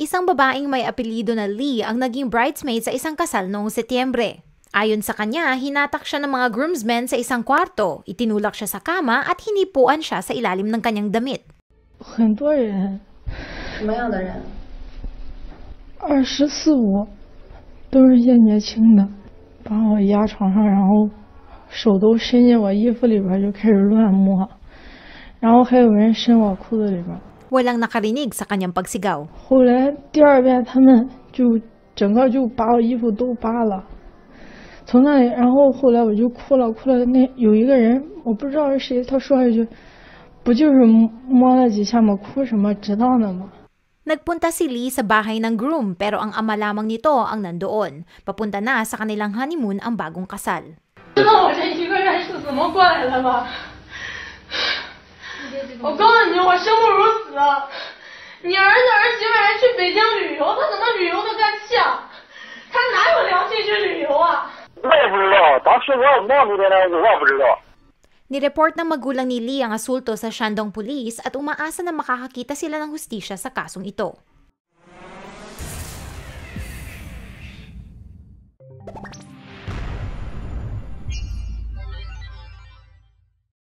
Isang babaeng may apelido na Lee ang naging bridesmaid sa isang kasal noong Setyembre. Ayon sa kanya, hinatak siya ng mga groomsmen sa isang kwarto, itinulak siya sa kama at hinipuan siya sa ilalim ng kanyang damit. 很多人，什么样的人？二十四五，都是一些年轻的，把我压床上，然后手都伸进我衣服里边就开始乱摸，然后还有人伸我裤子里边。 Walang nakarinig sa kanyang pagsigaw. 后来第二遍他们就整个就把我衣服都扒了，从那里，然后后来我就哭了，哭了。那有一个人我不知道是谁，他说了一句：“不就是摸了几下吗？哭什么？知道呢吗？” Nagpunta si Lee sa bahay ng groom pero ang ama lamang nito ang nandoon. Papunta na sa kanilang honeymoon ang bagong kasal. 知道我这一个月是怎么过来的吗？ 我告诉你，我生不如死。你儿子儿媳妇人去北京旅游，他怎么旅游的干气啊？他哪有良心去旅游啊？我也不知道，当时我忙着的呢，我也不知道。 Nireport ng magulang ni Lee ang asulto sa Shandong Police at umaasa na makakakita sila ng hustisya sa kasong ito.